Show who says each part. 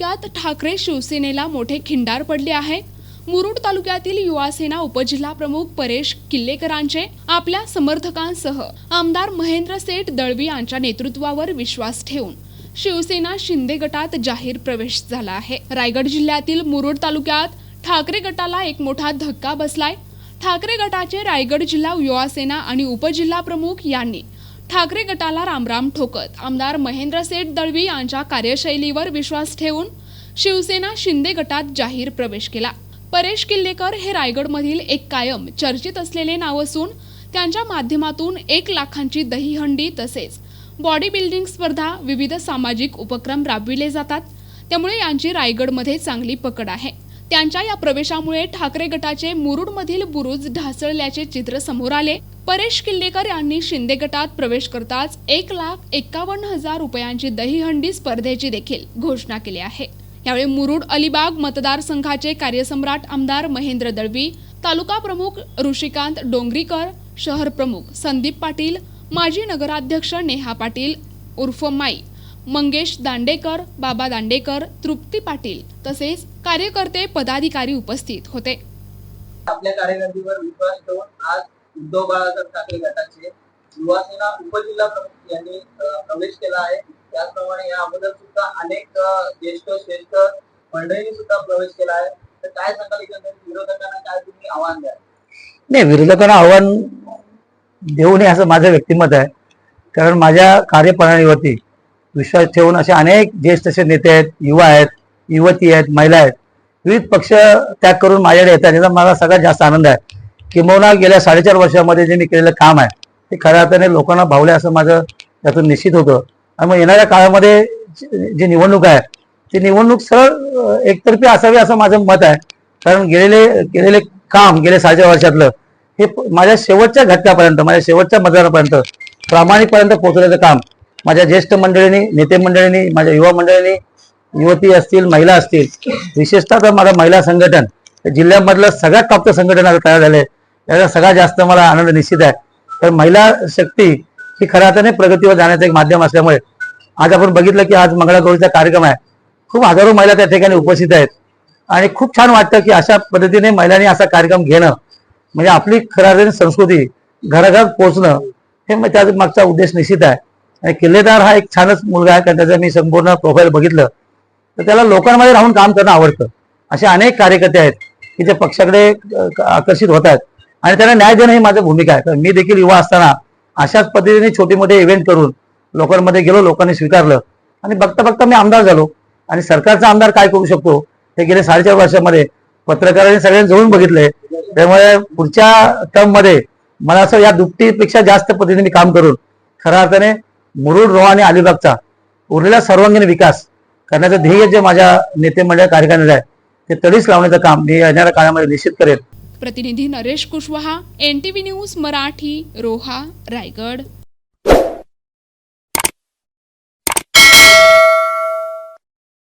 Speaker 1: तालुक्यात ठाकरे शिवसेनेला मोठे खिंडार पडले आहे मुरुड तालुक्यातील युवासेना उपजिल्हा प्रमुख परेश किल्लेकरांचे आपल्या समर्थकांसह आमदार महेंद्र सेठ दळवी यांच्या नेतृत्वावर विश्वास ठेवून शिवसेना शिंदे गटात जाहीर प्रवेश झाला आहे. रायगड जिल्ह्यातील मुरुड तालुक्यात ठाकरे गटाला एक मोठा धक्का बसलाय. ठाकरे गटाचे रायगड जिल्हा युवासेना आणि उपजिल्हा प्रमुख यांनी ठाकरे गटाला रामराम ठोकत. आमदार महेंद्र सेठ दळवी यांच्या कार्यशैलीवर विश्वास ठेवून शिवसेना शिंदे गटात जाहीर प्रवेश केला. परेश किल्लेकर हे रायगडमधील एक कायम चर्चित असलेले नाव असून त्यांच्या माध्यमातून एक लाखांची दहीहंडी तसेच बॉडी बिल्डिंग स्पर्धा विविध सामाजिक उपक्रम राबविले जातात. त्यामुळे यांची रायगडमध्ये चांगली पकड आहे. त्यांच्या या प्रवेशामुळे ठाकरे गटाचे मुरुडमधील बुरुज ढासळल्याचे चित्र समोर आले. परेश किल्लेकर यांनी शिंदे गटात प्रवेश करताच एक लाख एक्कावन्न हजार रुपयांची दहीहंडी स्पर्धेची देखील घोषणा केली आहे. यावेळी मुरुड अलिबाग मतदारसंघाचे कार्यसम्राट आमदार महेंद्र दळवी तालुका प्रमुख ऋषिकांत डोंगरीकर शहर प्रमुख संदीप पाटील माजी नगराध्यक्ष नेहा पाटील उर्फ माई मंगेश दांडेकर बाबा दांडेकर तृप्ती पाटील तसेच कार्यकर्ते पदाधिकारी उपस्थित होते.
Speaker 2: आपल्या कार्यकर्त्यावर विश्वास ठेवून आज उद्धव बाळासाहेब ठाकरे गटाचे युवासेना उपजिल्हा प्रमुख यांनी प्रवेश केला आहे. त्याचप्रमाणे या अगोदर सुद्धा अनेक ज्येष्ठ श्रेष्ठ मंडळींनी सुद्धा प्रवेश केला आहे. तर काय सांगाल एकंदरीत विरोधकांना काय तुम्ही आव्हान द्याल?
Speaker 3: नाही विरोधकांना आव्हान देऊ नये असं माझं व्यक्तिमत आहे. कारण माझ्या कार्यप्रणालीवरती विश्वास ठेवून असे अनेक ज्येष्ठ असे नेते आहेत युवा आहेत युवती आहेत महिला आहेत. विविध पक्ष त्याग करून माझ्याकडे येतात. याचा मला सगळ्यात जास्त आनंद आहे. किंबहुना गेल्या साडेचार वर्षामध्ये जे मी केलेलं काम आहे ते खऱ्या अर्थाने लोकांना भावले असं माझं त्यातून निश्चित होतं. आणि मग येणाऱ्या काळामध्ये जी निवडणूक आहे ती निवडणूक सरळ एकतर्फी असावी असं माझं मत आहे. कारण गेलेले केलेले काम गेल्या साडेचार वर्षातलं हे माझ्या शेवटच्या घटकापर्यंत माझ्या शेवटच्या मतदारापर्यंत प्रामाणिकपर्यंत पोहोचवण्याचं काम माझ्या ज्येष्ठ मंडळींनी नेते मंडळींनी माझ्या युवा मंडळींनी युवती असतील महिला असतील विशेषतः तर माझं महिला संघटन जिल्ह्यामधलं सगळ्यात प्राप्त संघटन आता तयार झालंय याचा सगळ्यात जास्त मला आनंद निश्चित आहे. तर महिला शक्ती ही खऱ्या अर्थाने प्रगतीवर जाण्याचं एक माध्यम असल्यामुळे आज आपण बघितलं की आज मंगळागौरीचा कार्यक्रम आहे. खूप हजारो महिला त्या ठिकाणी उपस्थित आहेत. आणि खूप छान वाटतं की अशा पद्धतीने महिलांनी असा कार्यक्रम घेणं म्हणजे आपली खऱ्या अर्थाने संस्कृती घराघरात पोहोचणं हे मग त्या मागचा उद्देश निश्चित आहे. किल्लेदार हा एक छानच मुलगा आहे कारण त्याचं मी संपूर्ण प्रोफाईल बघितलं. तर त्याला लोकांमध्ये राहून काम करणं आवडतं. असे अनेक कार्यकर्ते आहेत की जे पक्षाकडे आकर्षित होत आहेत. आणि त्यांना न्याय देणं ही माझी भूमिका आहे. तर मी देखील युवा असताना अशाच पद्धतीने छोटे मोठे इव्हेंट करून लोकांमध्ये गेलो लोकांनी स्वीकारलं. आणि बघता बघता मी आमदार झालो. आणि सरकारचा आमदार काय करू शकतो? हे गेले साडेचार वर्षामध्ये पत्रकारांनी सगळ्यांनी जवळून बघितले. त्यामुळे पुढच्या टर्ममध्ये मला असं या दुपटीपेक्षा जास्त पद्धतीने मी काम करून खऱ्या अर्थाने मुरुड रोहा आणि अलिबागचा उरलेला सर्वांगीण विकास करण्याचं ध्येय जे माझ्या नेते मंडळ कार्यकारिणीत आहे ते तडीच लावण्याचं काम मी येणाऱ्या काळामध्ये निश्चित करेल.
Speaker 1: प्रतिनिधी नरेश कुशवाहा एन न्यूज मराठी रोहा रायगड.